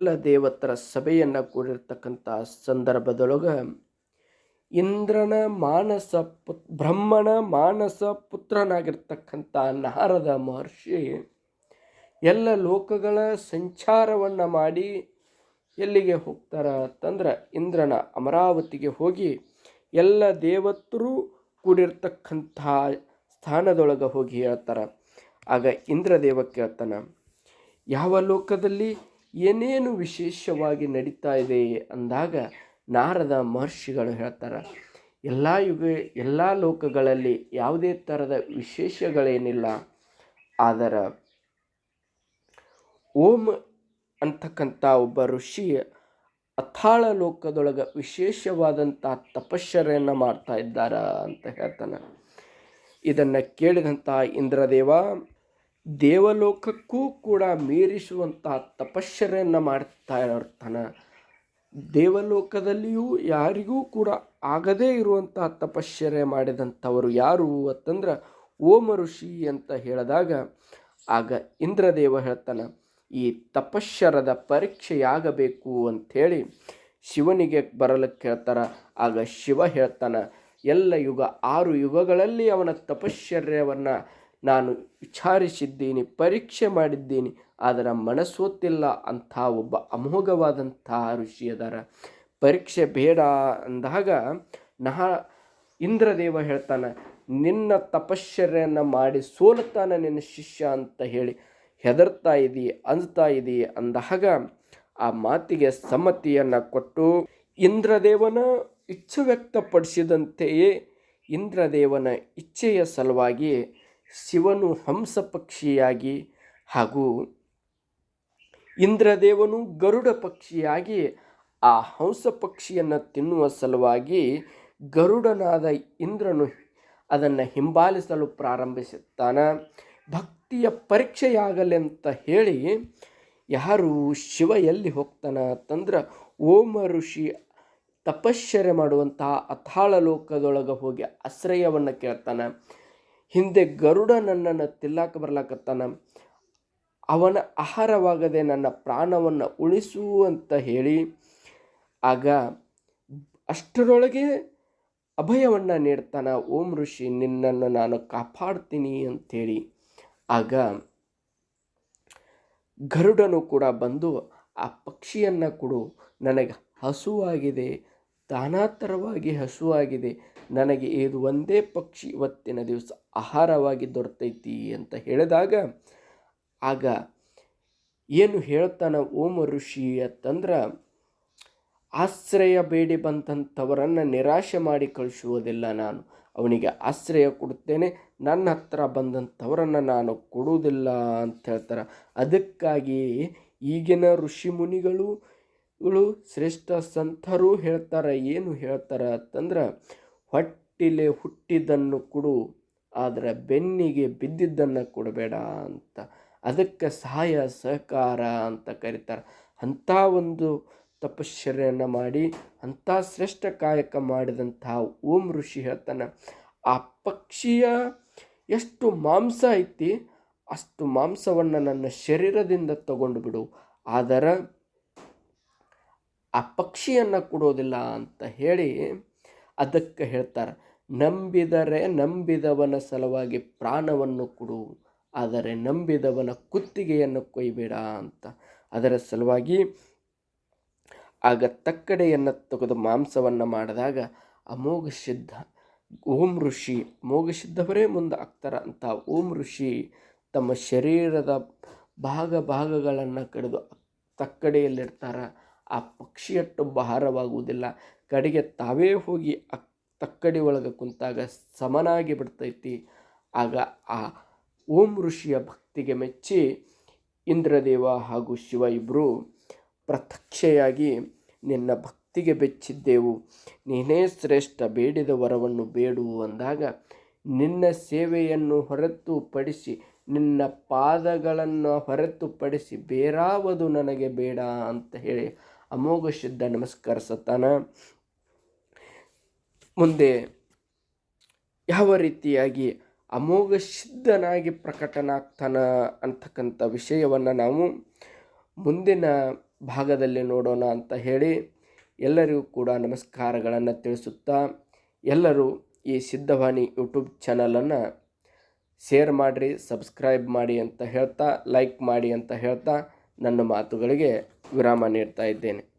ಎಲ್ಲ ದೇವತರ ಸಭೆಯನ್ನು ಕೂಡಿರ್ತಕ್ಕಂಥ ಸಂದರ್ಭದೊಳಗೆ ಇಂದ್ರನ ಮಾನಸ ಪುತ್ ಬ್ರಹ್ಮನ ಮಾನಸ ಪುತ್ರನಾಗಿರ್ತಕ್ಕಂಥ ನಾರದ ಮಹರ್ಷಿ ಎಲ್ಲ ಲೋಕಗಳ ಸಂಚಾರವನ್ನು ಮಾಡಿ ಎಲ್ಲಿಗೆ ಹೋಗ್ತಾರ ಅಂತಂದ್ರೆ ಇಂದ್ರನ ಅಮರಾವತಿಗೆ ಹೋಗಿ ಎಲ್ಲ ದೇವತರು ಕೂಡಿರ್ತಕ್ಕಂಥ ಸ್ಥಾನದೊಳಗೆ ಹೋಗಿ ಹೇಳ್ತಾರೆ. ಆಗ ಇಂದ್ರದೇವ ಕೇಳ್ತಾನೆ, ಯಾವ ಲೋಕದಲ್ಲಿ ಏನೇನು ವಿಶೇಷವಾಗಿ ನಡೀತಾ ಇದೆ ಅಂದಾಗ ನಾರದ ಮಹರ್ಷಿಗಳು ಹೇಳ್ತಾರೆ, ಎಲ್ಲ ಯುಗ, ಎಲ್ಲ ಲೋಕಗಳಲ್ಲಿ ಯಾವುದೇ ಥರದ ವಿಶೇಷಗಳೇನಿಲ್ಲ, ಆದರೆ ಓಂ ಅಂತಕ್ಕಂಥ ಒಬ್ಬ ಋಷಿ ಅಥಾಳ ಲೋಕದೊಳಗೆ ವಿಶೇಷವಾದಂಥ ತಪಶ್ಚರ್ಯನ್ನು ಮಾಡ್ತಾ ಇದ್ದಾರ ಅಂತ ಹೇಳ್ತಾನೆ. ಇದನ್ನು ಕೇಳಿದಂಥ ಇಂದ್ರದೇವ ದೇವಲೋಕಕ್ಕೂ ಕೂಡ ಮೀರಿಸುವಂತಹ ತಪಶ್ಚರ್ಯನ್ನು ಮಾಡ್ತಾ ಇರ್ತಾನೆ. ದೇವಲೋಕದಲ್ಲಿಯೂ ಯಾರಿಗೂ ಕೂಡ ಆಗದೇ ಇರುವಂತಹ ತಪಶ್ಚರ್ಯ ಮಾಡಿದಂಥವರು ಯಾರು ಅಂತಂದ್ರೆ ಓಮ ಋಷಿ ಅಂತ ಹೇಳಿದಾಗ, ಆಗ ಇಂದ್ರದೇವ ಹೇಳ್ತಾನೆ, ಈ ತಪಶ್ಚರದ ಪರೀಕ್ಷೆಯಾಗಬೇಕು ಅಂಥೇಳಿ ಶಿವನಿಗೆ ಬರಲಿಕ್ಕೆ ಹೇಳ್ತಾರ ಆಗ ಶಿವ ಹೇಳ್ತಾನೆ, ಎಲ್ಲ ಯುಗ, ಆರು ಯುಗಗಳಲ್ಲಿ ಅವನ ತಪಶ್ಚರ್ಯವನ್ನು ನಾನು ವಿಚಾರಿಸಿದ್ದೀನಿ, ಪರೀಕ್ಷೆ ಮಾಡಿದ್ದೀನಿ, ಆದರೆ ಮನಸ್ಸೊತ್ತಿಲ್ಲ ಅಂಥ ಒಬ್ಬ ಅಮೋಘವಾದಂಥ ಋಷಿ ಅದಾರ. ಪರೀಕ್ಷೆ ಬೇಡ ಅಂದಾಗ ನಹ ಇಂದ್ರದೇವ ಹೇಳ್ತಾನೆ, ನಿನ್ನ ತಪಶ್ಚರ್ಯನ್ನು ಮಾಡಿ ಸೋಲುತ್ತಾನೆ ನಿನ್ನ ಶಿಷ್ಯ ಅಂತ ಹೇಳಿ ಹೆದರ್ತಾ ಇದ್ದೀ, ಅಂಜ್ತಾ ಇದ್ದೀ ಅಂದಾಗ ಆ ಮಾತಿಗೆ ಸಮ್ಮತಿಯನ್ನು ಕೊಟ್ಟು ಇಂದ್ರದೇವನ ಇಚ್ಛೆ ವ್ಯಕ್ತಪಡಿಸಿದಂತೆಯೇ ಇಂದ್ರದೇವನ ಇಚ್ಛೆಯ ಸಲುವಾಗಿ ಶಿವನು ಹಂಸ ಪಕ್ಷಿಯಾಗಿ ಹಾಗೂ ಇಂದ್ರದೇವನು ಗರುಡ ಪಕ್ಷಿಯಾಗಿ ಆ ಹಂಸ ಪಕ್ಷಿಯನ್ನು ತಿನ್ನುವ ಸಲುವಾಗಿ ಗರುಡನಾದ ಇಂದ್ರನು ಅದನ್ನು ಹಿಂಬಾಲಿಸಲು ಪ್ರಾರಂಭಿಸುತ್ತಾನೆ. ಭಕ್ತಿಯ ಪರೀಕ್ಷೆಯಾಗಲಿ ಅಂತ ಹೇಳಿ ಯಾರು ಶಿವ ಎಲ್ಲಿ ಹೋಗ್ತಾನ ಅಂತಂದ್ರೆ ಓಮ ಋಷಿ ತಪಶ್ಚರ್ಯ ಮಾಡುವಂತಹ ಅಥಾಳ ಲೋಕದೊಳಗೆ ಹೋಗಿ ಆಶ್ರಯವನ್ನು ಕೇಳ್ತಾನೆ. ಹಿಂದೆ ಗರುಡ ನನ್ನನ್ನು ತಿಲ್ಲಾಕ ಬರ್ಲಾಕತ್ತಾನ. ಅವನ ಆಹಾರವಾಗದೆ ನನ್ನ ಪ್ರಾಣವನ್ನು ಉಳಿಸು ಅಂತ ಹೇಳಿ, ಆಗ ಅಷ್ಟರೊಳಗೆ ಅಭಯವನ್ನು ನೀಡ್ತಾನ, ಓಂ ಋಷಿ, ನಿನ್ನನ್ನು ನಾನು ಕಾಪಾಡ್ತೀನಿ ಅಂಥೇಳಿ ಆಗ ಗರುಡನು ಕೂಡ ಬಂದು, ಆ ಪಕ್ಷಿಯನ್ನು ಕೊಡು, ನನಗೆ ಹಸುವಾಗಿದೆ ತಾನಾತರವಾಗಿ ಹಸುವಾಗಿದೆ. ನನಗೆ ಇದು ಒಂದೇ ಪಕ್ಷಿ, ಇವತ್ತಿನ ದಿವಸ ಆಹಾರವಾಗಿ ದೊರೆತೈತಿ ಅಂತ ಹೇಳಿದಾಗ, ಆಗ ಏನು ಹೇಳ್ತಾನೆ ಓಮ ಋಷಿ ಅಂತಂದ್ರೆ, ಆಶ್ರಯ ಬೇಡಿ ಬಂದಂಥವರನ್ನು ನಿರಾಶೆ ಮಾಡಿ ಕಳಿಸುವುದಿಲ್ಲ ನಾನು. ಅವನಿಗೆ ಆಶ್ರಯ ಕೊಡುತ್ತೇನೆ, ನನ್ನ ಹತ್ರ ಬಂದಂಥವರನ್ನು ನಾನು ಕೊಡುವುದಿಲ್ಲ ಅಂತ ಹೇಳ್ತಾರೆ. ಅದಕ್ಕಾಗಿ ಈಗಿನ ಋಷಿ ಮುನಿಗಳು ಗಳು ಶ್ರೇಷ್ಠ ಸಂತರು ಹೇಳ್ತಾರೆ, ಏನು ಹೇಳ್ತಾರೆ ಅಂತಂದ್ರೆ, ಹೊಟ್ಟಿಲೆ ಹುಟ್ಟಿದ್ದನ್ನು ಕೊಡು, ಆದರೆ ಬೆನ್ನಿಗೆ ಬಿದ್ದಿದ್ದನ್ನು ಕೊಡಬೇಡ ಅಂತ. ಅದಕ್ಕೆ ಸಹಾಯ, ಸಹಕಾರ ಅಂತ ಕರೀತಾರೆ. ಅಂಥ ಒಂದು ತಪಶ್ಚರ್ಯನ್ನು ಮಾಡಿ, ಅಂಥ ಶ್ರೇಷ್ಠ ಕಾಯಕ ಮಾಡಿದಂತಹ ಓಂ ಋಷಿ ಹೇಳ್ತಾನೆ, ಆ ಪಕ್ಷಿಯ ಎಷ್ಟು ಮಾಂಸ ಐತಿ, ಅಷ್ಟು ಮಾಂಸವನ್ನು ನನ್ನ ಶರೀರದಿಂದ ತಗೊಂಡು ಬಿಡು, ಆದರೆ ಆ ಪಕ್ಷಿಯನ್ನು ಕೊಡೋದಿಲ್ಲ ಅಂತ ಹೇಳಿ ಅದಕ್ಕೆ ಹೇಳ್ತಾರೆ, ನಂಬಿದರೆ ನಂಬಿದವನ ಸಲುವಾಗಿ ಪ್ರಾಣವನ್ನು ಕೊಡು, ಆದರೆ ನಂಬಿದವನ ಕುತ್ತಿಗೆಯನ್ನು ಕೊಯ್ಬೇಡ ಅಂತ. ಅದರ ಸಲುವಾಗಿ ಆಗ ತಕ್ಕಡೆಯನ್ನು ತೆಗೆದು ಮಾಂಸವನ್ನು ಮಾಡಿದಾಗ ಅಮೋಘ ಸಿದ್ಧ, ಓಂ ಋಷಿ, ಅಮೋಘ ಸಿದ್ಧವರೇ ಮುಂದೆ ಆಗ್ತಾರ ಅಂತ ಓಂ ಋಷಿ ತಮ್ಮ ಶರೀರದ ಭಾಗ ಭಾಗಗಳನ್ನು ಕಡಿದು ತಕ್ಕಡೆಯಲ್ಲಿರ್ತಾರೆ. ಆ ಪಕ್ಷಿಯಟ್ಟು ಭಾರವಾಗುವುದಿಲ್ಲ. ಕಡೆಗೆ ತಾವೇ ಹೋಗಿ ಅಕ್ ತಕ್ಕಡಿ ಒಳಗೆ ಕುಂತಾಗ ಸಮನಾಗಿ ಬಿಡ್ತೈತಿ. ಆಗ ಆ ಓಂ ಋಷಿಯ ಭಕ್ತಿಗೆ ಮೆಚ್ಚಿ ಇಂದ್ರದೇವ ಹಾಗೂ ಶಿವ ಇಬ್ಬರು ಪ್ರತ್ಯಕ್ಷೆಯಾಗಿ ನಿನ್ನ ಭಕ್ತಿಗೆ ಬೆಚ್ಚಿದ್ದೆವು. ನೀನೇ ಶ್ರೇಷ್ಠ ಬೇಡಿದ ವರವನ್ನು ಬೇಡು ಅಂದಾಗ ನಿನ್ನ ಸೇವೆಯನ್ನು ಹೊರತುಪಡಿಸಿ, ನಿನ್ನ ಪಾದಗಳನ್ನು ಹೊರತುಪಡಿಸಿ ಬೇರಾವುದು ನನಗೆ ಬೇಡ ಅಂತ ಹೇಳಿ ಅಮೋಘ ಶುದ್ಧ ನಮಸ್ಕರಿಸುತ್ತಾನ ಮುಂದೆ, ಯಾವ ರೀತಿಯಾಗಿ ಅಮೋಘ ಸಿದ್ಧನಾಗಿ ಪ್ರಕಟನಾಗ್ತಾನ ಅಂತಕ್ಕಂಥ ವಿಷಯವನ್ನು ನಾವು ಮುಂದಿನ ಭಾಗದಲ್ಲಿ ನೋಡೋಣ ಅಂತ ಹೇಳಿ ಎಲ್ಲರಿಗೂ ಕೂಡ ನಮಸ್ಕಾರಗಳನ್ನು ತಿಳಿಸುತ್ತಾ, ಎಲ್ಲರೂ ಈ ಸಿದ್ಧವಾಣಿ ಯೂಟ್ಯೂಬ್ ಚಾನಲನ್ನು ಶೇರ್ ಮಾಡಿರಿ, ಸಬ್ಸ್ಕ್ರೈಬ್ ಮಾಡಿ ಅಂತ ಹೇಳ್ತಾ, ಲೈಕ್ ಮಾಡಿ ಅಂತ ಹೇಳ್ತಾ ನನ್ನ ಮಾತುಗಳಿಗೆ ವಿರಾಮ ನೀಡ್ತಾ ಇದ್ದೇನೆ.